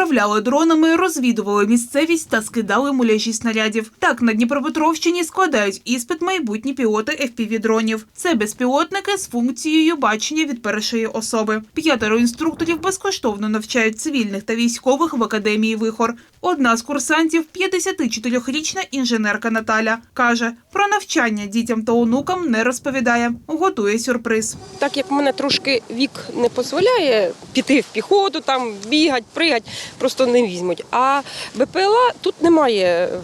Управляли дронами, розвідували місцевість та скидали муляжі снарядів. Так на Дніпропетровщині складають іспит майбутні пілоти FPV-дронів. Це безпілотники з функцією бачення від першої особи. П'ятеро інструкторів безкоштовно навчають цивільних та військових в академії Вихор. Одна з курсантів, 54-річна інженерка Наталя, каже, про навчання дітям та онукам не розповідає, готує сюрприз. Так як мене трошки вік не дозволяє піти в піхоту, там бігати, пригати, просто не візьмуть. А БПЛА тут немає е,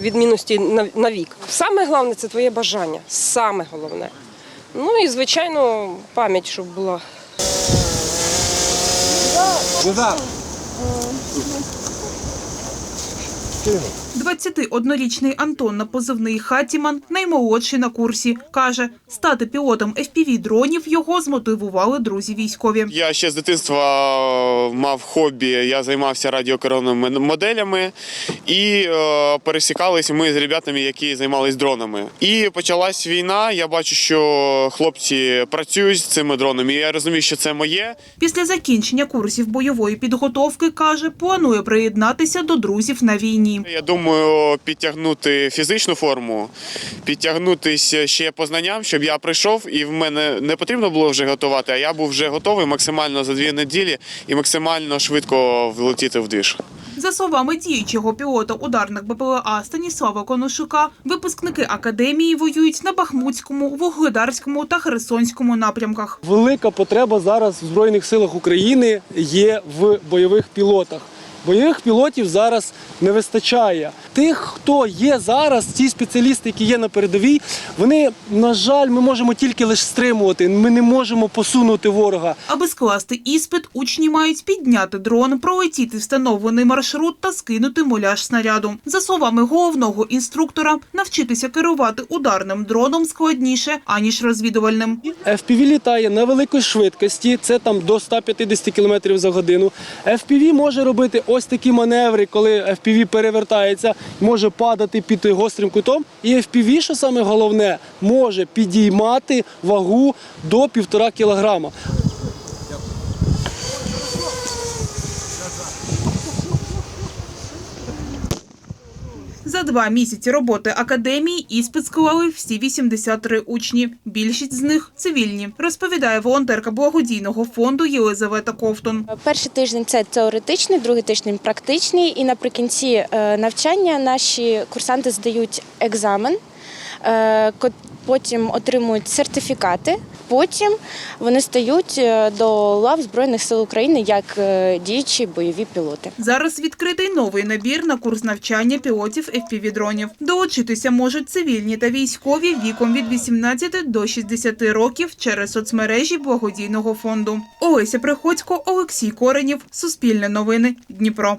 відмінності на, на вік. Саме головне це твоє бажання. Саме головне. Ну і звичайно, пам'ять, щоб була. 21-річний Антон на позивний Хатіман, наймолодший на курсі, каже, стати пілотом FPV-дронів його змотивували друзі військові. Я ще з дитинства мав хобі, я займався радіокеровними моделями і е, пересікалися ми з ребятами, які займалися дронами. І почалась війна. Я бачу, що хлопці працюють з цими дронами. і Я розумію, що це моє. Після закінчення курсів бойової підготовки, каже, планує приєднатися до друзів на війні. Я думаю, підтягнути фізичну форму, підтягнутися ще по знанням, щоб я прийшов, і в мене не потрібно було вже готувати, а я був вже готовий максимально за дві неділі і максимально швидко влетіти в двіж. За словами діючого пілота ударних БПЛА Станіслава Коношука, випускники академії воюють на Бахмутському, Вугледарському та Херсонському напрямках. Велика потреба зараз в Збройних силах України є в бойових пілотах. Бойових пілотів зараз не вистачає. Тих, хто є зараз, ті спеціалісти, які є на передовій, вони, на жаль, ми можемо тільки лише стримувати. Ми не можемо посунути ворога. Аби скласти іспит, учні мають підняти дрон, пролетіти встановлений маршрут та скинути муляж снаряду. За словами головного інструктора, навчитися керувати ударним дроном складніше аніж розвідувальним. FPV літає на великій швидкості, це там до 150 км за годину. FPV може робити ось такі маневри, коли FPV перевертається, може падати під гострим кутом. І FPV, що саме головне, може підіймати вагу до 1,5 кілограма. За два місяці роботи академії іспит склали всі 83 учні. Більшість з них цивільні, розповідає волонтерка благодійного фонду Єлизавета Ковтун. Перший тиждень це теоретичний, другий тиждень практичний. І наприкінці е, навчання наші курсанти здають екзамен, потім отримують сертифікати. Потім вони стають е, до лав Збройних сил України як е, діючі бойові пілоти. Зараз відкритий новий набір на курс навчання пілотів FPV-дронів. Долучитися можуть цивільні та військові віком від 18 до 60 років через соцмережі благодійного фонду. Олеся Приходько, Олексій Коренів, Суспільне новини, Дніпро.